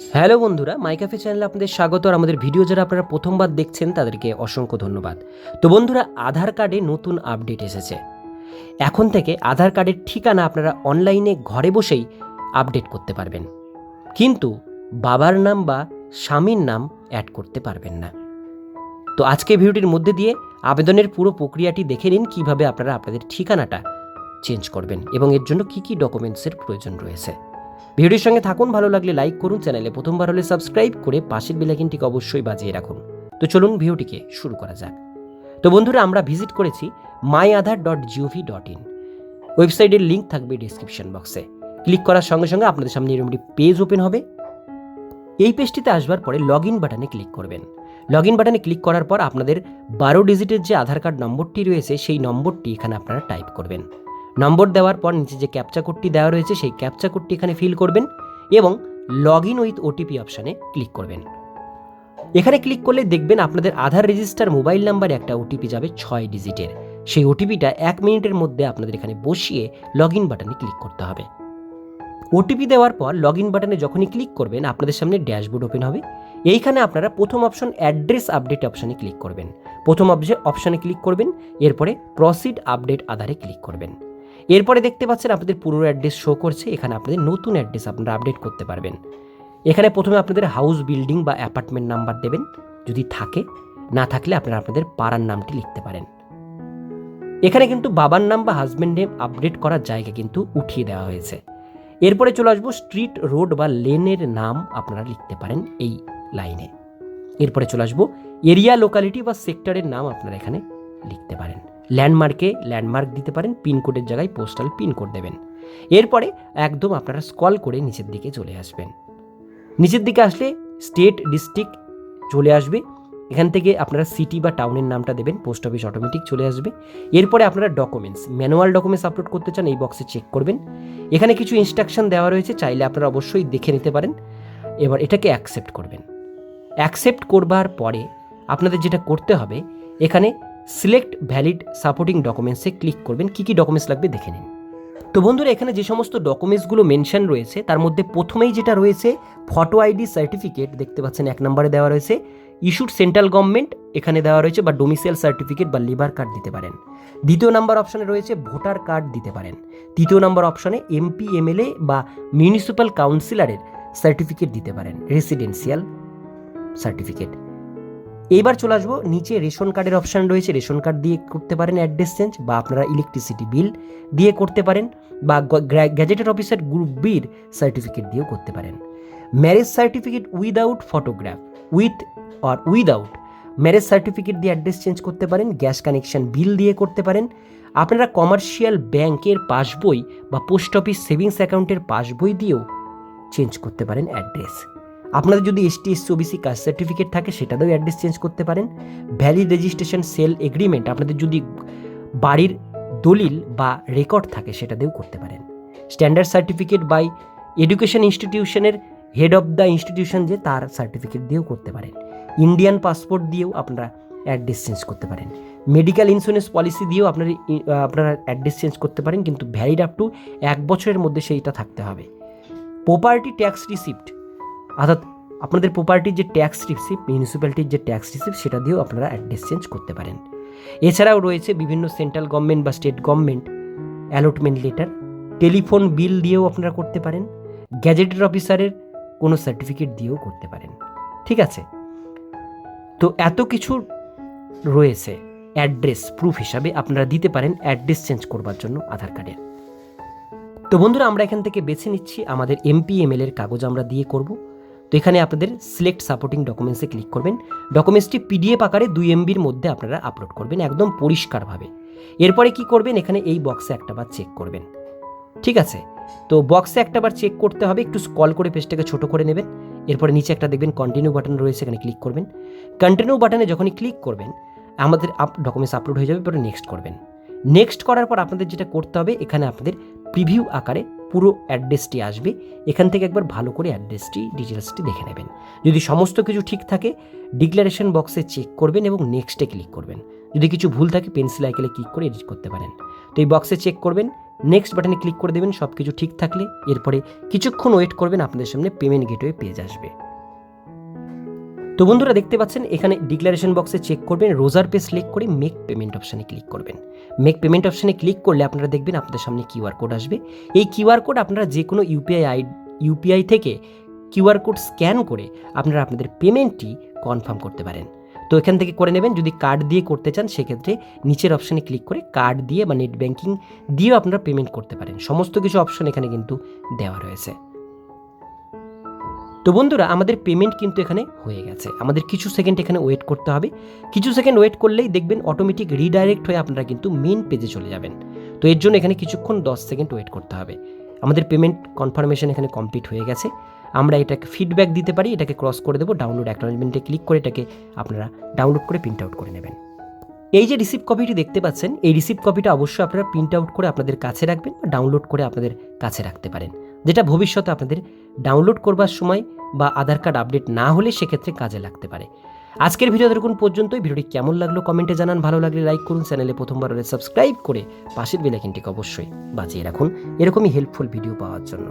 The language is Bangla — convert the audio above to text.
হ্যালো বন্ধুরা, মাইকাফে চ্যানেলে আপনাদের স্বাগত আর আমাদের ভিডিও যারা আপনারা প্রথমবার দেখছেন, তাদেরকে অসংখ্য ধন্যবাদ। তো বন্ধুরা, আধার কার্ডে নতুন আপডেট এসেছে। এখন থেকে আধার কার্ডের ঠিকানা আপনারা অনলাইনে ঘরে বসেই আপডেট করতে পারবেন। কিন্তু বাবার নাম বা স্বামীর নাম অ্যাড করতে পারবেন না। তো আজকে ভিডিওটির মধ্যে দিয়ে আবেদনের পুরো প্রক্রিয়াটি দেখে নিন, কীভাবে আপনারা আপনাদের ঠিকানাটা চেঞ্জ করবেন এবং এর জন্য কি কি ডকুমেন্টসের প্রয়োজন রয়েছে। ভিডিওর সঙ্গে থাকুন, ভালো লাগলে লাইক করুন, চ্যানেলে প্রথমবার হলে সাবস্ক্রাইব করে পাশের বেলাইকিনটিকে অবশ্যই বাজিয়ে রাখুন। তো চলুন ভিডিওটিকে শুরু করা যাক। তো বন্ধুরা, আমরা ভিজিট করেছি my Aadhaar dot G O V dot in ওয়েবসাইটের লিঙ্ক থাকবে ডিসক্রিপশন বক্সে ক্লিক করার সঙ্গে সঙ্গে আপনাদের সামনে এরকম একটি পেজ ওপেন হবে। এই পেজটিতে আসবার পরে লগ ইন বাটনে ক্লিক করবেন। লগ ইন বাটনে ক্লিক করার পর আপনাদের বারো ডিজিটের যে আধার কার্ড নম্বরটি রয়েছে, সেই নম্বরটি এখানে আপনারা টাইপ করবেন। নম্বর দেওয়ার পর নিচে যে ক্যাপচা কোডটি দেওয়া রয়েছে, সেই ক্যাপচা কোডটি এখানে ফিল করবেন এবং লগ ইন উইথ ওটিপি অপশানে ক্লিক করবেন। এখানে ক্লিক করলে দেখবেন আপনাদের আধার রেজিস্টার মোবাইল নাম্বারে একটা ওটিপি যাবে ছয় ডিজিটের সেই ওটিপিটা এক মিনিটের মধ্যে আপনাদের এখানে বসিয়ে লগ ইন বাটনে ক্লিক করতে হবে। ওটিপি দেওয়ার পর লগ ইন বাটনে যখনই ক্লিক করবেন, আপনাদের সামনে ড্যাশবোর্ড ওপেন হবে। এইখানে আপনারা প্রথম অপশন অ্যাড্রেস আপডেট অপশানে ক্লিক করবেন। প্রথম অপশানে ক্লিক করবেন, এরপরে প্রসিড আপডেট আধারে ক্লিক করবেন। এরপরে দেখতে পাচ্ছেন আপনাদের পুরো অ্যাড্রেস শো করছে, এখানে আপনাদের নতুন অ্যাড্রেস আপনারা আপডেট করতে পারবেন। এখানে প্রথমে আপনাদের হাউস বিল্ডিং বা অ্যাপার্টমেন্ট নাম্বার দেবেন, যদি থাকে। না থাকলে আপনারা আপনাদের পাড়ার নামটি লিখতে পারেন। এখানে কিন্তু বাবার নাম বা হাজব্যান্ড নেম আপডেট করার জায়গা কিন্তু উঠিয়ে দেওয়া হয়েছে। এরপরে চলে আসব স্ট্রিট রোড বা লেনের নাম আপনারা লিখতে পারেন এই লাইনে এরপরে চলে আসব এরিয়া লোকালিটি বা সেক্টরের নাম আপনারা এখানে লিখতে পারেন। ল্যান্ডমার্কে ল্যান্ডমার্ক দিতে পারেন পিনকোডের জায়গায় পোস্টাল পিনকোড দেবেন। এরপরে একদম আপনারা স্কল করে নিচের দিকে চলে আসবেন। নিচের দিকে আসলে স্টেট ডিস্ট্রিক্ট চলে আসবে। এখান থেকে আপনারা সিটি বা টাউনের নামটা দেবেন, পোস্ট অফিস অটোমেটিক চলে আসবে। এরপরে আপনারা ডকুমেন্টস, ম্যানুয়াল ডকুমেন্টস আপলোড করতে চান এই বক্সে চেক করবেন। এখানে কিছু ইনস্ট্রাকশন দেওয়া রয়েছে, চাইলে আপনারা অবশ্যই দেখে নিতে পারেন। এবার এটাকে অ্যাকসেপ্ট করবেন। অ্যাকসেপ্ট করবার পরে আপনাদের যেটা করতে হবে, এখানে সিলেক্ট ভ্যালিড সাপোর্টিং ডকুমেন্টসে ক্লিক করবেন। কী কী ডকুমেন্টস লাগবে দেখে নিন। তো বন্ধুরা, এখানে যে সমস্ত ডকুমেন্টসগুলো মেনশন রয়েছে, তার মধ্যে প্রথমেই যেটা রয়েছে ফটো আইডি সার্টিফিকেট দেখতে পাচ্ছেন, এক নম্বরে দেওয়া রয়েছে। ইস্যুড সেন্ট্রাল গভর্নমেন্ট এখানে দেওয়া রয়েছে, বা ডোমিসাইল সার্টিফিকেট বা লেবার কার্ড দিতে পারেন। দ্বিতীয় নাম্বার অপশানে রয়েছে ভোটার কার্ড দিতে পারেন। তৃতীয় নম্বর অপশানে এমপি এমএলএ বা মিউনিসিপ্যাল কাউন্সিলরের সার্টিফিকেট দিতে পারেন রেসিডেন্সিয়াল সার্টিফিকেট এইবার চলে আসব নিচে রেশন কার্ডের অপশান রয়েছে। রেশন কার্ড দিয়ে করতে পারেন অ্যাড্রেস চেঞ্জ বা আপনারা ইলেকট্রিসিটি বিল দিয়ে করতে পারেন বা গ্যাজেটেড অফিসার গ্রুপ বির সার্টিফিকেট দিয়েও করতে পারেন। Marriage certificate without photograph with or without marriage certificate দিয়ে অ্যাড্রেস চেঞ্জ করতে পারেন গ্যাস কানেকশন বিল দিয়ে করতে পারেন। আপনারা কমার্শিয়াল ব্যাংকের পাসবই বা পোস্ট অফিস সেভিংস অ্যাকাউন্টের পাসবই দিয়েও চেঞ্জ করতে পারেন অ্যাড্রেস। আপনাদের যদি S ST SC OBC caste certificate থাকে, সেটাতেও অ্যাড্রেস চেঞ্জ করতে পারেন। ভ্যালিড রেজিস্ট্রেশন সেল এগ্রিমেন্ট আপনাদের যদি বাড়ির দলিল বা রেকর্ড থাকে, সেটাতেও করতে পারেন। স্ট্যান্ডার্ড সার্টিফিকেট বাই এডুকেশন ইনস্টিটিউশনের হেড অফ দ্য ইনস্টিটিউশন যে, তার সার্টিফিকেট দিয়েও করতে পারেন। ইন্ডিয়ান পাসপোর্ট দিয়েও আপনারা অ্যাড্রেস চেঞ্জ করতে পারেন। মেডিকেল ইন্স্যুরেন্স পলিসি দিয়েও আপনারা আপনারা অ্যাড্রেস চেঞ্জ করতে পারেন, কিন্তু ভ্যালিড আপ টু এক বছরের মধ্যে সেইটা থাকতে হবে। প্রপার্টি ট্যাক্স রিসিপ্ট অর্থাৎ আপনাদের প্রপার্টির যে ট্যাক্স রিসিপ মিউনিসিপ্যালিটির যে ট্যাক্স রিসিপ্ট সেটা দিয়েও আপনারা অ্যাড্রেস চেঞ্জ করতে পারেন। এছাড়াও রয়েছে বিভিন্ন সেন্ট্রাল গভর্নমেন্ট বা state government allotment letter telephone bill দিয়েও আপনারা করতে পারেন গ্যাজেটেড অফিসারের কোনো সার্টিফিকেট দিয়েও করতে পারেন। ঠিক আছে? তো এত কিছু রয়েছে অ্যাড্রেস প্রুফ হিসাবে আপনারা দিতে পারেন অ্যাড্রেস চেঞ্জ করবার জন্য আধার কার্ডের তো বন্ধুরা, আমরা এখান থেকে বেছে নিচ্ছি, আমাদের এমপি এমএল এর কাগজ আমরা দিয়ে করব। এখানে আপনাদের সিলেক্ট সাপোর্টিং ডকুমেন্টসে ক্লিক করবেন। ডকুমেন্টসটি পিডিএফ আকারে দুই এমবির মধ্যে আপনারা আপলোড করবেন একদম পরিষ্কারভাবে। এরপরে কি করবেন? এখানে এই বক্সে একটাবার চেক করবেন। ঠিক আছে? তো বক্সে একটাবার চেক করতে হবে, একটু স্কল করে পেজটাকে ছোট করে নেবেন। এরপরে নিচে একটা দেখবেন কন্টিনিউ বাটন রয়েছে, এখানে ক্লিক করবেন। কন্টিনিউ বাটনে যখনই ক্লিক করবেন, আমাদের আপ ডকুমেন্টস আপলোড হয়ে যাবে পরে নেক্সট করবেন। নেক্সট করার পর আপনাদের যেটা করতে হবে, এখানে আপনাদের প্রিভিউ আকারে পুরো অ্যাড্রেসটি আসবে, এখান থেকে একবার ভালো করে অ্যাড্রেসটি, ডিটেলসটি দেখে নেবেন। যদি সমস্ত কিছু ঠিক থাকে, ডিক্লারেশন বক্সে চেক করবেন এবং নেক্সটে ক্লিক করবেন। যদি কিছু ভুল থাকে, পেন্সিল আইকেলে ক্লিক করে এডিট করতে পারেন। তো এই বক্সে চেক করবেন, নেক্সট বাটনে ক্লিক করে দেবেন সব কিছু ঠিক থাকলে, এরপরে কিছুক্ষণ ওয়েট করবেন, আপনাদের সামনে পেমেন্ট গেটওয়ে পেজ আসবে। তো বন্ধুরা দেখতে পাচ্ছেন, এখানে ডিক্লারেশন বক্সে চেক করবেন রোজার পে সিলেক্ট করে মেক পেমেন্ট অপশানে ক্লিক করবেন। মেক পেমেন্ট অপশানে ক্লিক করলে আপনারা দেখবেন আপনাদের সামনে কিউআর কোড আসবে। এই কিউআর কোড আপনারা যে কোনো ইউপিআই আই ইউপিআই থেকে কিউআর কোড স্ক্যান করে আপনারা আপনাদের পেমেন্টটি কনফার্ম করতে পারেন। তো এখান থেকে করে নেবেন, যদি কার্ড দিয়ে করতে চান, সেক্ষেত্রে নিচের অপশানে ক্লিক করে কার্ড দিয়ে বা নেট ব্যাঙ্কিং দিয়েও আপনারা পেমেন্ট করতে পারেন। সমস্ত কিছু অপশন এখানে কিন্তু দেওয়া রয়েছে। তো বন্ধুরা, আমাদের পেমেন্ট কিন্তু এখানে হয়ে গেছে। আমাদের কিছু সেকেন্ড এখানে ওয়েট করতে হবে। কিছু সেকেন্ড ওয়েট করলেই দেখবেন অটোমেটিক রিডাইরেক্ট হয়ে আপনারা কিন্তু মেন পেজে চলে যাবেন। তো এর জন্য এখানে কিছুক্ষণ দশ সেকেন্ড ওয়েট করতে হবে। আমাদের পেমেন্ট কনফার্মেশন এখানে কমপ্লিট হয়ে গেছে। আমরা এটাকে ফিডব্যাক দিতে পারি, এটাকে ক্রস করে দেবো ডাউনলোড অ্যাকনোলজমেন্টে ক্লিক করে এটাকে আপনারা ডাউনলোড করে প্রিন্ট আউট করে নেবেন। এই যে রিসিপ্ট কপিটি দেখতে পাচ্ছেন, এই রিসিপ্ট কপিটা অবশ্যই আপনারা প্রিন্ট আউট করে আপনাদের কাছে রাখবেন বা ডাউনলোড করে আপনাদের কাছে রাখতে পারেন। যেটা ভবিষ্যতে আপনাদের ডাউনলোড করবার সময় বা আধার কার্ড আপডেট না হলে সেক্ষেত্রে কাজে লাগতে পারে। আজকের ভিডিও দেখুন পর্যন্তই। ভিডিওটি কেমন লাগল কমেন্টে জানান। ভালো লাগলে লাইক করুন। চ্যানেলে প্রথমবার হলে সাবস্ক্রাইব করে পাশের বেলাইকিনটিকে অবশ্যই বাঁচিয়ে রাখুন। এরকমই হেল্পফুল ভিডিও পাওয়ার জন্য।